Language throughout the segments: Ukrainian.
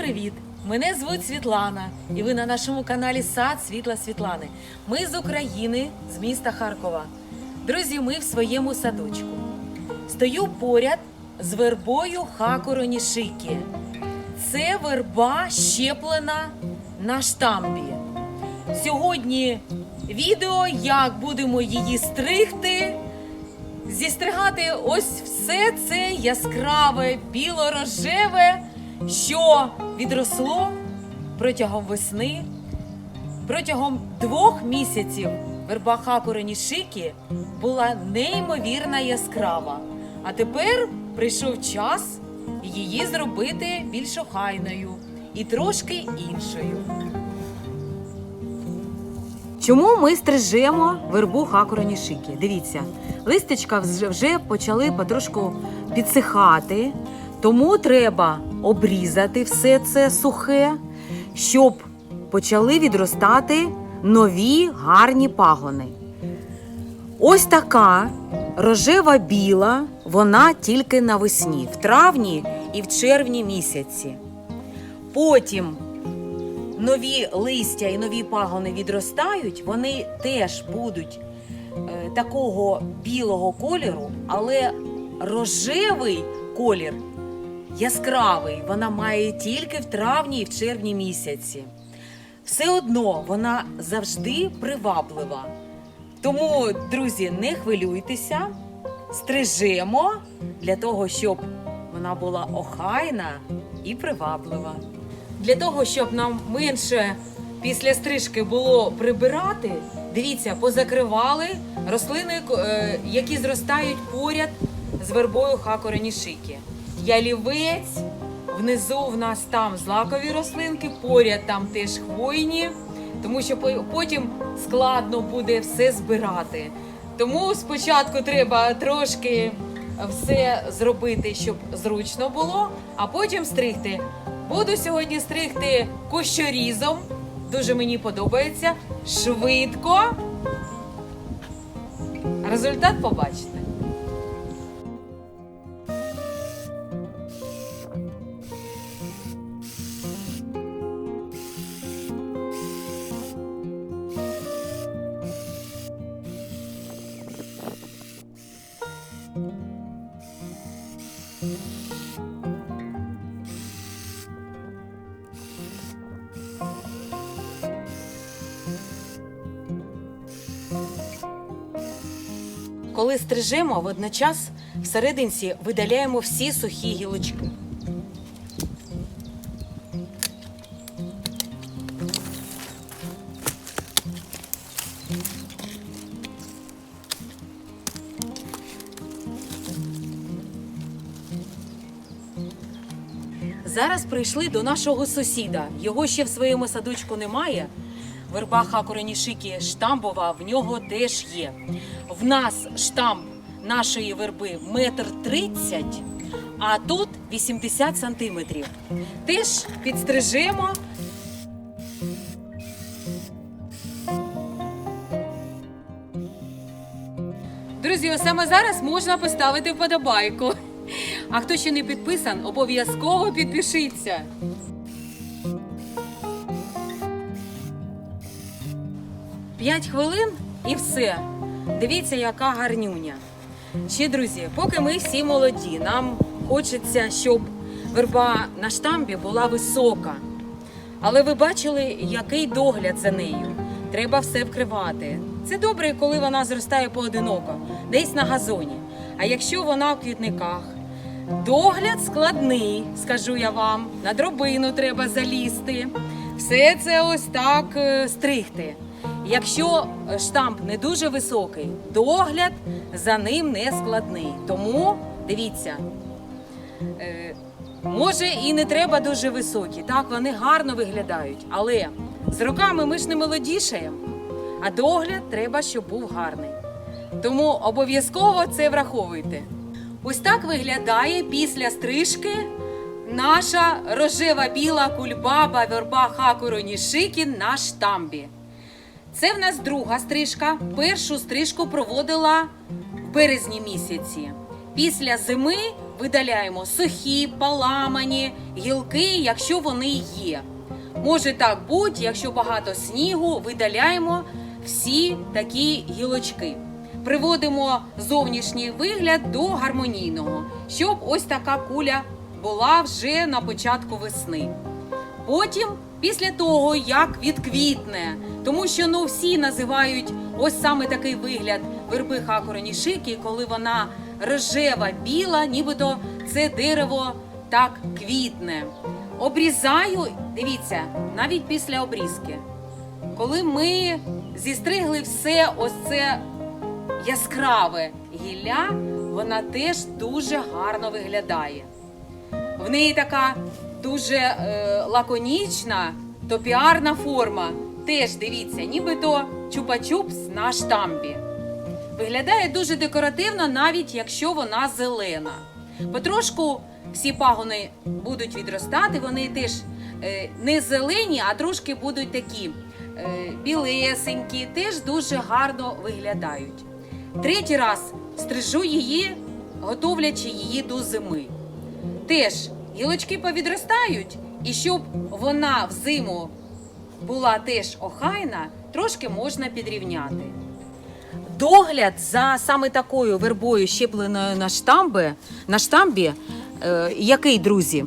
Привіт! Мене звуть Світлана, і ви на нашому каналі Сад Світла Світлани. Ми з України, з міста Харкова. Друзі, ми в своєму садочку. Стою поряд з вербою Хакуронішики. Це верба щеплена на штамбі. Сьогодні відео, як будемо її стригти. Зістригати ось все це яскраве, біло-рожеве, що відросло протягом весни. Протягом двох місяців верба Хакурені Шики була неймовірно яскрава. А тепер прийшов час її зробити більш охайною і трошки іншою. Чому ми стрижемо вербу хакуроні шики? Дивіться, листячка вже- вже почали потрошку підсихати, тому треба обрізати все це сухе, щоб почали відростати нові гарні пагони. Ось така рожева біла, вона тільки навесні, в травні і в червні місяці. Потім нові листя і нові пагони відростають, вони теж будуть е, такого білого кольору, але рожевий колір яскравий вона має тільки в травні і в червні місяці. Все одно вона завжди приваблива. Тому, друзі, не хвилюйтеся, стрижемо для того, щоб вона була охайна і приваблива. Для того, щоб нам менше після стрижки було прибирати, дивіться, позакривали рослини, е, які зростають поряд з вербою хакоренішики. Ялівець, внизу в нас там злакові рослинки, поряд там теж хвойні, тому що потім складно буде все збирати. Тому спочатку треба трошки все зробити, щоб зручно було, а потім стригти. Буду сьогодні стригти кущорізом. Дуже мені подобається. Швидко. Результат побачите. Коли стрижемо, водночас всерединці видаляємо всі сухі гілочки. Зараз прийшли до нашого сусіда. Його ще в своєму садочку немає. Верба Хакуренішики штамбова в нього теж є. В нас штамп нашої верби метр тридцять, а тут 80 сантиметрів. Теж підстрижемо. Друзі, саме зараз можна поставити вподобайку. А хто ще не підписан, обов'язково підпишіться. П'ять хвилин і все. Дивіться, яка гарнюня. Ще, друзі, поки ми всі молоді, нам хочеться, щоб верба на штамбі була висока. Але ви бачили, який догляд за нею. Треба все вкривати. Це добре, коли вона зростає поодиноко, десь на газоні. А якщо вона в квітниках, догляд складний, скажу я вам. На дробину треба залізти. Все це ось так е, стригти. Якщо штамп не дуже високий, догляд за ним не складний. Тому дивіться, Е, Може, і не треба дуже високі. Так, вони гарно виглядають. Але з роками ми ж не молодішаємо, а догляд треба, щоб був гарний. Тому обов'язково це враховуйте. Ось так виглядає після стрижки наша рожева біла кульбаба верба хакуроні шикін на штамбі. Це в нас друга стрижка. Першу стрижку проводила в березні місяці. Після зими видаляємо сухі, поламані гілки, якщо вони є. Може так бути, якщо багато снігу, видаляємо всі такі гілочки. Приводимо зовнішній вигляд до гармонійного, щоб ось така куля була вже на початку весни. Потім, після того, як відквітне, тому що ну всі називають ось саме такий вигляд верби хакороні шики, коли вона рожева, біла, нібито це дерево так квітне. Обрізаю, дивіться, навіть після обрізки. Коли ми зістригли все ось це яскраве гілля, вона теж дуже гарно виглядає. В неї така дуже е, лаконічна, топіарна форма. Теж дивіться, нібито чупа-чупс на штампі. Виглядає дуже декоративно, навіть якщо вона зелена. Потрошку всі пагони будуть відростати, вони теж е, не зелені, а трошки будуть такі е, білесенькі, теж дуже гарно виглядають. Третій раз стрижу її, готовлячи її до зими. Теж гілочки повідростають, і щоб вона взиму була теж охайна, трошки можна підрівняти. Догляд за саме такою вербою, щепленою на штамби, на штамбі, е, який, друзі?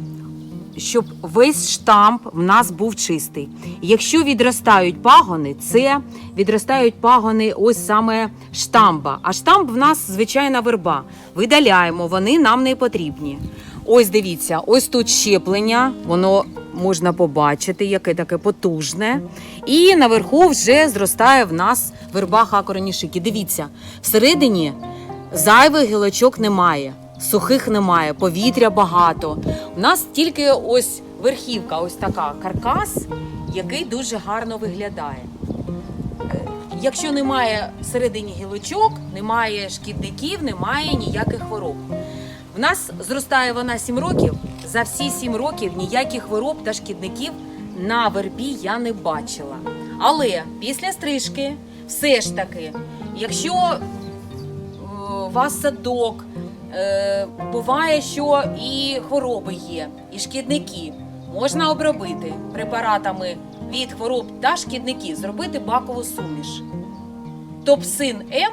Щоб весь штамп в нас був чистий. Якщо відростають пагони, це відростають пагони ось саме штамба. А штамп в нас звичайна верба. Видаляємо, вони нам не потрібні. Ось дивіться, ось тут щеплення, воно можна побачити, яке таке потужне. І наверху вже зростає в нас верба хакоронішики. Дивіться, всередині зайвих гілочок немає, сухих немає, повітря багато. У нас тільки ось верхівка, ось така каркас, який дуже гарно виглядає. Е, Якщо немає всередині гілочок, немає шкідників, немає ніяких хвороб. В нас зростає вона 7 років. За всі 7 років ніяких хвороб та шкідників на вербі я не бачила. Але після стрижки, все ж таки, якщо е, у вас садок, е, буває, що і хвороби є, і шкідники, можна обробити препаратами від хвороб та шкідників, зробити бакову суміш. Топсин М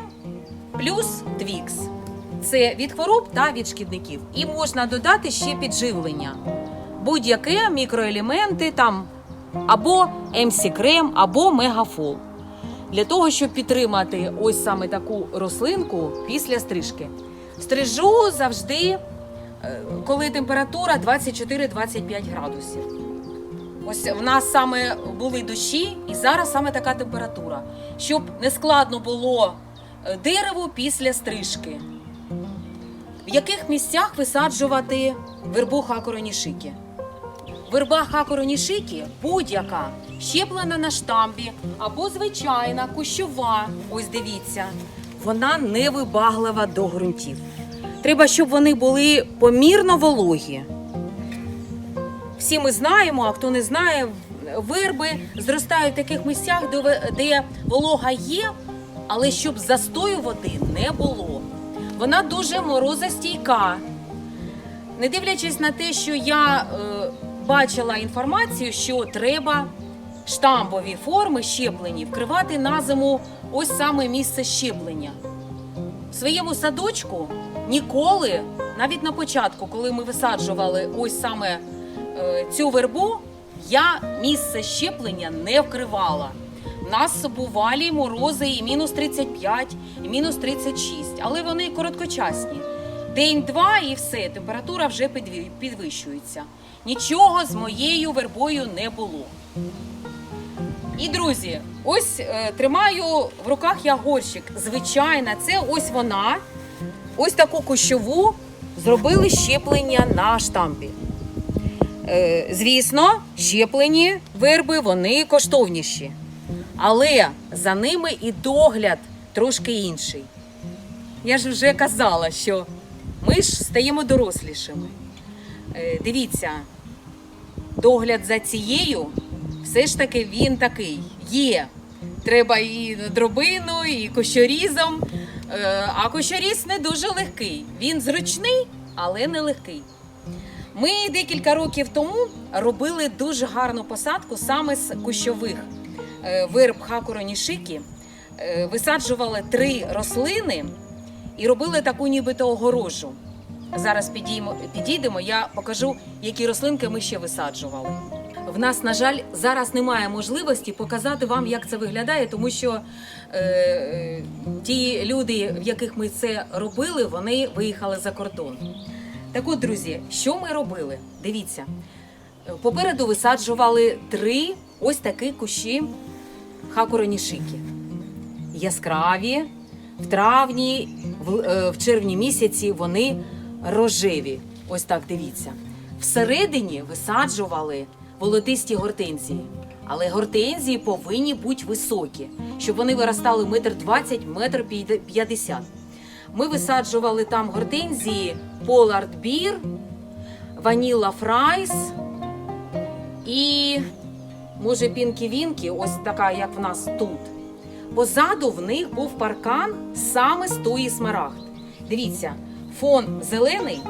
плюс Твікс. Це від хвороб та від шкідників. І можна додати ще підживлення. Будь-яке мікроелементи там або МС крем, або мегафол. Для того, щоб підтримати ось саме таку рослинку після стрижки. Стрижу завжди, е, коли температура 24-25 градусів. Ось в нас саме були дощі, і зараз саме така температура, щоб не складно було е, дереву після стрижки. В яких місцях висаджувати вербу хакоронішики? Верба хакоронішики будь-яка щеплена на штамбі або звичайна кущова. Ось дивіться, вона не вибаглива до ґрунтів. Треба, щоб вони були помірно вологі. Всі ми знаємо, а хто не знає, верби зростають в таких місцях, де волога є, але щоб застою води не було. Вона дуже морозостійка. Не дивлячись на те, що я е, бачила інформацію, що треба штамбові форми щеплені вкривати на зиму ось саме місце щеплення. В своєму садочку ніколи, навіть на початку, коли ми висаджували ось саме е, цю вербу, я місце щеплення не вкривала. У нас бувалі морози і мінус 35, і мінус 36, але вони короткочасні. День-два і все, температура вже підвищується. Нічого з моєю вербою не було. І друзі, ось е, тримаю в руках я горщик. Звичайна, це ось вона. Ось таку кущову зробили щеплення на штампі. Е, звісно, щеплені верби вони коштовніші. Але за ними і догляд трошки інший. Я ж вже казала, що ми ж стаємо дорослішими. Е, дивіться, догляд за цією все ж таки він такий є. Треба і дробину, і кощорізом. Е, А кощоріз не дуже легкий. Він зручний, але нелегкий. Ми декілька років тому робили дуже гарну посадку саме з кущових е, вирб хакуронішики. Висаджували три рослини і робили таку нібито огорожу. Зараз підіймо, підійдемо, я покажу, які рослинки ми ще висаджували. В нас, на жаль, зараз немає можливості показати вам, як це виглядає, тому що е, ті люди, в яких ми це робили, вони виїхали за кордон. Так от, друзі, що ми робили? Дивіться, попереду висаджували три ось такі кущі хакуронішики. Яскраві, в травні, в, е, в червні місяці вони рожеві. Ось так дивіться. Всередині висаджували волотисті гортензії. Але гортензії повинні бути високі, щоб вони виростали метр двадцять, метр п'ятдесят. Ми висаджували там гортензії Полард Бір, Ваніла Фрайс і, може, Пінкі Вінкі, ось така, як в нас тут. Позаду в них був паркан саме з тої смарагд. Дивіться, фон зелений,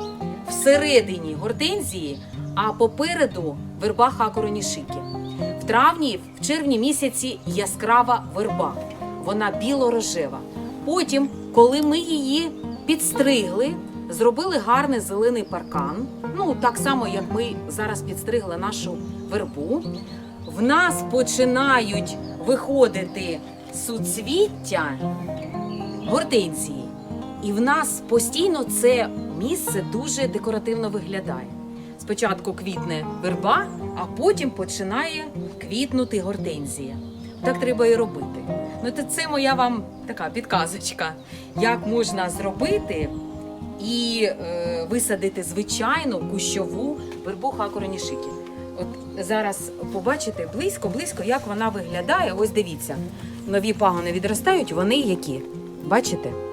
всередині гортензії, а попереду верба хакоронішики. В травні, в червні місяці яскрава верба. Вона біло-рожева. Потім, коли ми її підстригли, зробили гарний зелений паркан. Ну, так само, як ми зараз підстригли нашу вербу. В нас починають виходити суцвіття гортензії. І в нас постійно це місце дуже декоративно виглядає. Спочатку квітне верба, а потім починає квітнути гортензія. Так треба і робити. Ну, то це моя вам така підказочка, як можна зробити і е, висадити звичайну кущову вербу хакоронішики. От зараз побачите близько, близько, як вона виглядає. Ось дивіться, нові пагони відростають, вони які? Бачите?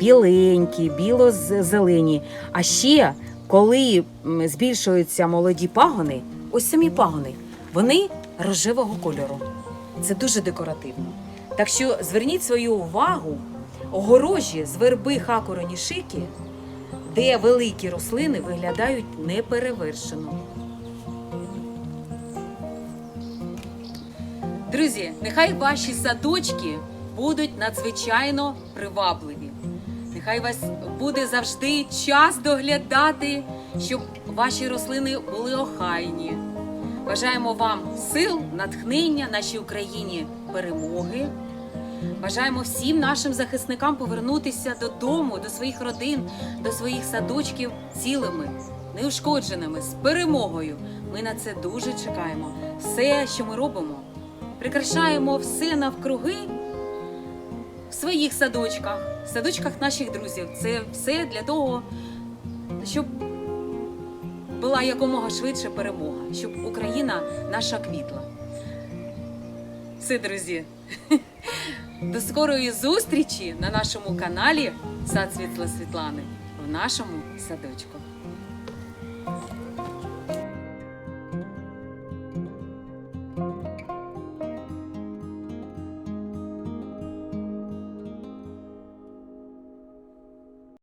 Біленькі, біло-зелені. А ще, коли збільшуються молоді пагони, ось самі пагони, вони рожевого кольору. Це дуже декоративно. Так що зверніть свою увагу огорожі з верби хакуронішики, де великі рослини виглядають неперевершено. Друзі, нехай ваші садочки будуть надзвичайно привабливі. Нехай вас буде завжди час доглядати, щоб ваші рослини були охайні. Бажаємо вам сил, натхнення нашій Україні перемоги. Бажаємо всім нашим захисникам повернутися додому, до своїх родин, до своїх садочків цілими, неушкодженими, з перемогою. Ми на це дуже чекаємо. Все, що ми робимо, прикрашаємо все навкруги в своїх садочках, садочках наших друзів. Це все для того, щоб була якомога швидше перемога, щоб Україна наша квітла. Все, друзі. До скорої зустрічі на нашому каналі Сад Світла Світлани в нашому садочку.